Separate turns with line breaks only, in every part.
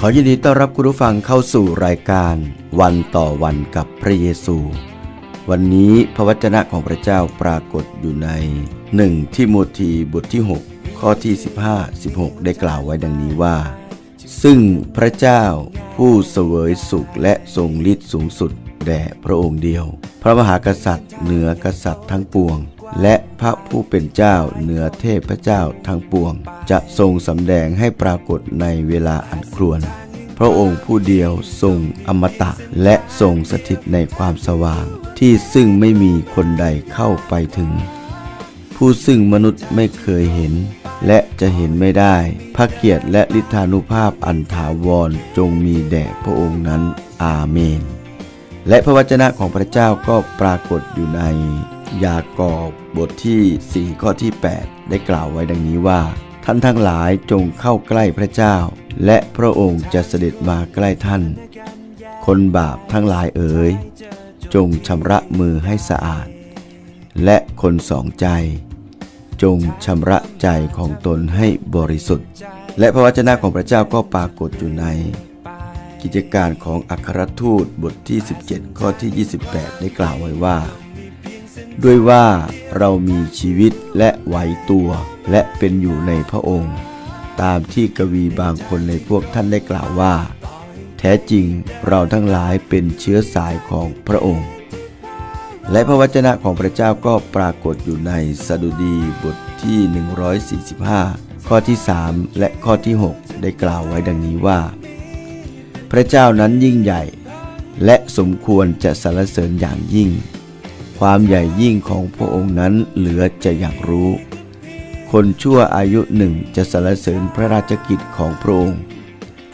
ขอยินดีต้อนรับคุณผู้ฟังเข้าสู่รายการวันต่อวันกับพระเยซู วันนี้พระวจนะของพระเจ้าปรากฏอยู่ใน 1ทิโมธีบทที่ 6 ข้อที่ 15 16 ได้กล่าวไว้ดังนี้ว่า ซึ่งพระเจ้าผู้เสวยสุขและทรงฤทธิ์สูงสุดแด่พระองค์เดียว พระมหากษัตริย์เหนือกษัตริย์ทั้งปวง และพระผู้เป็นเจ้าเหนือเทพเจ้าทั้งปวง จะทรงสำแดงให้ปรากฏในเวลาอันครวญพระองค์ผู้เดียวทรงอมตะและทรงสถิตในความสว่าง ที่ซึ่งไม่มีคนใดเข้าไปถึง ผู้ซึ่งมนุษย์ไม่เคยเห็น และจะเห็นไม่ได้ พระเกียรติและฤทธานุภาพอันถาวรจงมีแด่พระองค์นั้นอาเมน และพระวจนะของพระเจ้าก็ปรากฏอยู่ใน ยากอบบทที่ 4 ข้อที่ 8 ได้กล่าวไว้ดังนี้ว่า ท่านทั้งหลายจงเข้าใกล้พระเจ้า และพระองค์จะเสด็จมาใกล้ท่าน คนบาปทั้งหลายเอ๋ยจงชำระมือให้สะอาด และคนสองใจ จงชำระใจของตนให้บริสุทธิ์ และพระวจนะของพระเจ้าก็ปรากฏอยู่ใน กิจการของอัครทูตบทที่ 17 ข้อที่ 28 ได้กล่าวไว้ว่า ด้วยว่าเรามีชีวิตและไหวตัว และเป็นอยู่ในพระองค์ ตามที่กวีบางคนในพวกท่านได้กล่าวว่า แท้จริงเราทั้งหลายเป็นเชื้อสายของพระองค์ และพระวจนะของพระเจ้าก็ปรากฏอยู่ในสดุดีบทที่ 145 ข้อที่ 3 และข้อที่ 6 ได้กล่าวไว้ดังนี้ว่า พระเจ้านั้นยิ่งใหญ่ และสมควรจะสรรเสริญอย่างยิ่ง ความใหญ่ยิ่งของพระองค์นั้นเหลือจะอยากรู้ คนชั่วอายุหนึ่งจะสรรเสริญพระราชกิจของพระองค์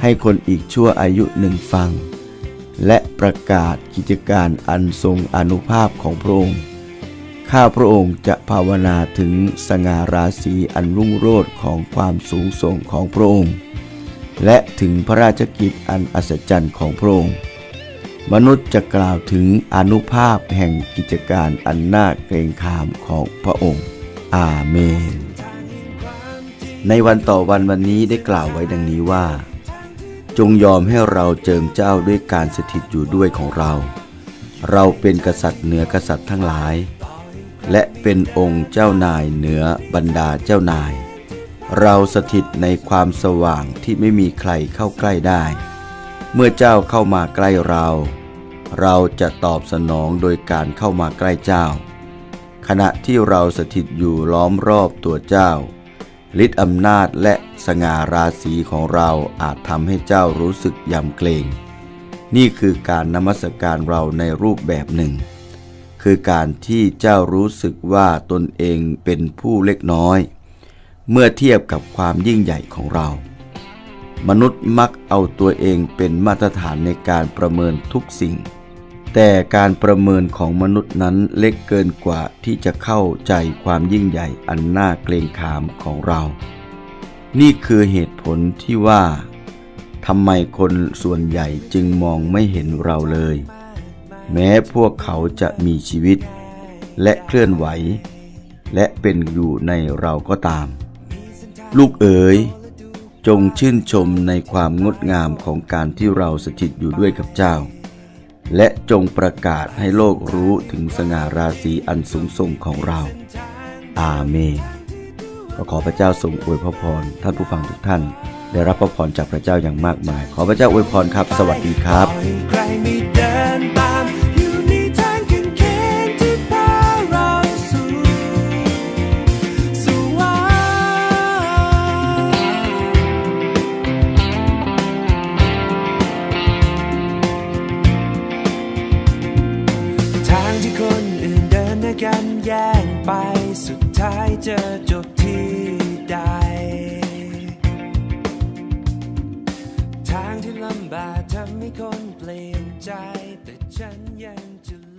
ให้คนอีกชั่วอายุหนึ่งฟัง และประกาศกิจการอันทรงอนุภาพของพระองค์ ข้าพระองค์จะภาวนาถึงสง่าราศีอันรุ่งโรจน์ของความสูงส่งของพระองค์ และถึงพระราชกิจอันอัศจรรย์ของพระองค์ มนุษย์จะกล่าวถึงอนุภาพแห่งกิจการอันน่าเกรงขามของพระองค์ อาเมน ในวันต่อวันวันนี้ได้กล่าวไว้ดังนี้ว่า จงยอมให้เราเจิมเจ้าด้วยการสถิตอยู่ด้วยของเรา เราเป็นกษัตริย์เหนือกษัตริย์ทั้งหลาย และเป็นองค์เจ้านายเหนือบรรดาเจ้านาย เราสถิตในความสว่างที่ไม่มีใครเข้าใกล้ได้ เมื่อเจ้าเข้ามาใกล้เรา เราจะตอบสนองโดยการเข้ามาใกล้เจ้า ขณะที่เราสถิตอยู่ล้อมรอบตัวเจ้าฤทธิอำนาจและสง่าราศีของเราอาจทำให้เจ้ารู้สึกยำเกรง นี่คือการนมัสการเราในรูปแบบหนึ่ง คือการที่เจ้ารู้สึกว่าตนเองเป็นผู้เล็กน้อย เมื่อเทียบกับความยิ่งใหญ่ของเรา มนุษย์มักเอาตัวเองเป็นมาตรฐานในการประเมินทุกสิ่ง แต่การประเมินของมนุษย์นั้นเล็กเกินกว่าที่จะเข้าใจความยิ่งใหญ่อันน่าเกรงขามของเรา นี่คือเหตุผลที่ว่าทำไมคนส่วนใหญ่จึงมองไม่เห็นเราเลย แม้พวกเขาจะมีชีวิต และเคลื่อนไหว และเป็นอยู่ในเราก็ตาม ลูกเอ๋ย จงชื่นชมในความงดงามของการที่เราสถิตอยู่ด้วยกับเจ้า และจงประกาศให้โลกรู้ถึงสง่าราศีอันสูงส่งของเรา อาเมนก็ขอพระเจ้าทรงอวยพระพรท่านผู้ฟังทุกท่าน ได้รับพระพรจากพระเจ้าอย่างมากมาย ขอพระเจ้าอวยพรครับ สวัสดีครับ
จะจบที่ใด ทางที่ลำบากทำให้คนเปลี่ยนใจ แต่ฉันยังจะ